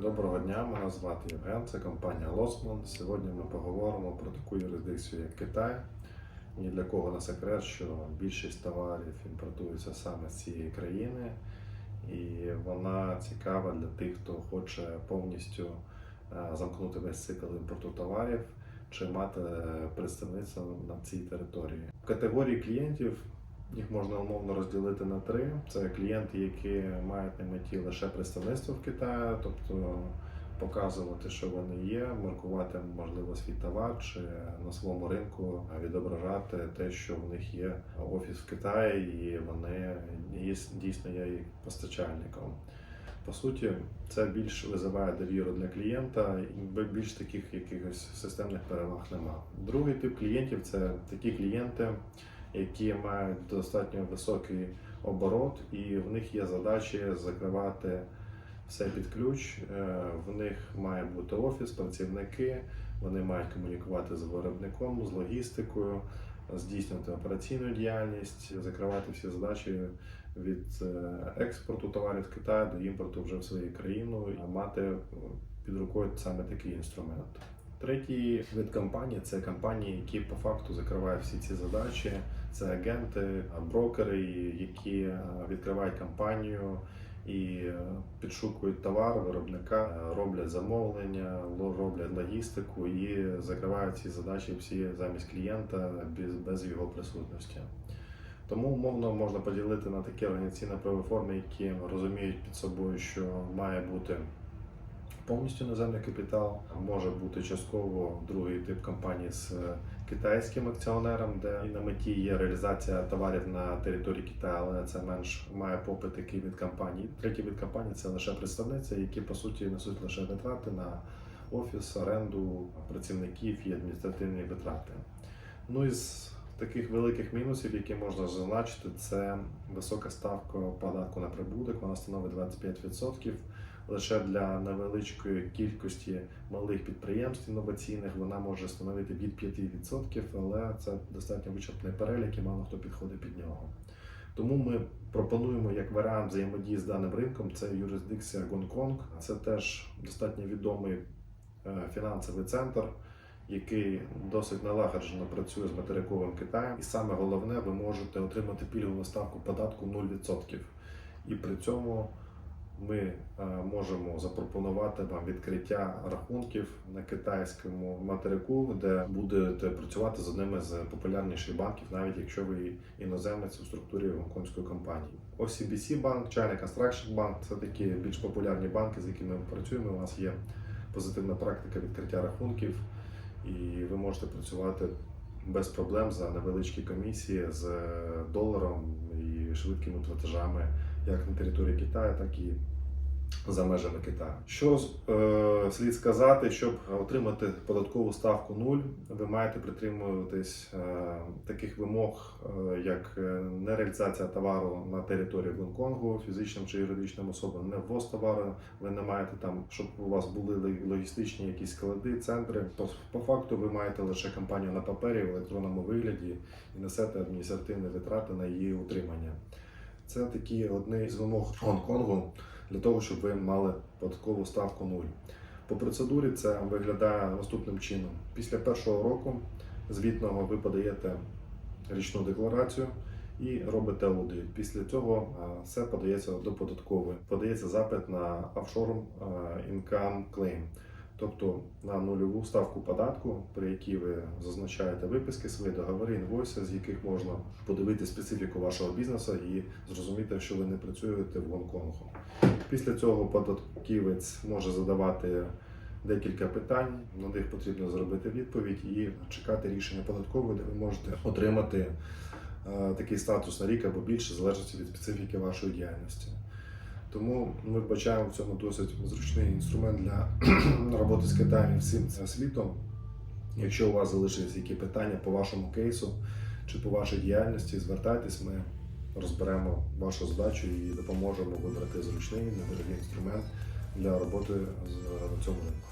Доброго дня, мене звати Євген, це компанія Лосман. Сьогодні ми поговоримо про таку юрисдикцію, як Китай. Ні для кого не секрет, що більшість товарів імпортується саме з цієї країни, і вона цікава для тих, хто хоче повністю е, замкнути весь цикл імпорту товарів чи мати е, представництво на цій території. В категорії клієнтів їх можна умовно розділити на три. Це клієнти, які мають на меті лише представництво в Китаї, тобто показувати, що вони є, маркувати можливо свій товар чи на своєму ринку відображати те, що в них є офіс в Китаї, і вони дійсно є їх постачальником. По суті, це більш визиває довіру для клієнта, і більш таких якихось системних переваг нема. Другий тип клієнтів це такі клієнти, які мають достатньо високий оборот, і в них є задачі закривати все під ключ. Е, В них має бути офіс, працівники, вони мають комунікувати з виробником, з логістикою, здійснювати операційну діяльність, закривати всі задачі від е, експорту товарів з Китаю до імпорту вже в свою країну, і мати під рукою саме такий інструмент. Третій вид компаній це компанії, які по факту закривають всі ці задачі. Це агенти, брокери, які е, відкривають компанію і е, підшукують товар виробника, е, роблять замовлення, роблять логістику і закривають ці задачі всі замість клієнта без, без його присутності. Тому умовно можна поділити на такі організаційно-правові форми, які розуміють під собою, що має бути повністю наземний капітал, може бути частково другий тип компанії з е, китайським акціонером, де на меті є реалізація товарів на території Китаю, але це менш має попит такий від компаній. Третій від компаній це лише представниця, які по суті несуть лише витрати на офіс, оренду працівників і адміністративні витрати. Ну і з таких великих мінусів, які можна зазначити, це висока ставка податку на прибуток, вона становить 25%. Лише для невеличкої кількості малих підприємств інноваційних вона може становити від 5%, але це достатньо вичерпний перелік і мало хто підходить під нього. Тому ми пропонуємо як варіант взаємодії з даним ринком це юрисдикція Гонконг. Це теж достатньо відомий е, фінансовий центр, який досить налагоджено працює з материковим Китаєм. І саме головне, ви можете отримати пільгову ставку податку 0%. І при цьому ми е, можемо запропонувати вам відкриття рахунків на китайському материку, де будете працювати з одними з популярніших банків, навіть якщо ви іноземець у структурі гонконгської компанії. OCBC банк, China Construction Bank – це такі більш популярні банки, з якими ми працюємо. У вас є позитивна практика відкриття рахунків, і ви можете працювати без проблем за невеличкі комісії з доларом і швидкими платежами як на території Китаю, так і за межами Китаю. Що е, слід сказати, щоб отримати податкову ставку 0, ви маєте притримуватись е, таких вимог, е, як е, нереалізація товару на території Гонконгу, фізичним чи юридичним особам, не ввоз товару. Ви не маєте там, щоб у вас були логістичні якісь склади, центри. По, по факту ви маєте лише компанію на папері в електронному вигляді і несете адміністративні витрати на її утримання. Це такі одні з вимог Гонконгу для того, щоб ви мали податкову ставку 0. По процедурі це виглядає наступним чином. Після першого року звітного ви подаєте річну декларацію і робите аудит. Після цього все подається до податкової. Подається запит на а, income claim, тобто на нульову ставку податку, при якій ви зазначаєте виписки, свої договори, інвойси, з яких можна подивити специфіку вашого бізнесу і зрозуміти, що ви не працюєте в Гонконгу. Після цього податківець може задавати декілька питань, на них потрібно зробити відповідь і чекати рішення податкової, де ви можете отримати е, такий статус на рік або більше, в залежності від специфіки вашої діяльності. Тому ми вбачаємо в цьому досить зручний інструмент для роботи з Китаєм і всім світом. Якщо у вас залишились які питання по вашому кейсу чи по вашій діяльності, звертайтесь, ми розберемо вашу задачу і допоможемо вибрати зручний недорогий інструмент для роботи з- цьому ринку.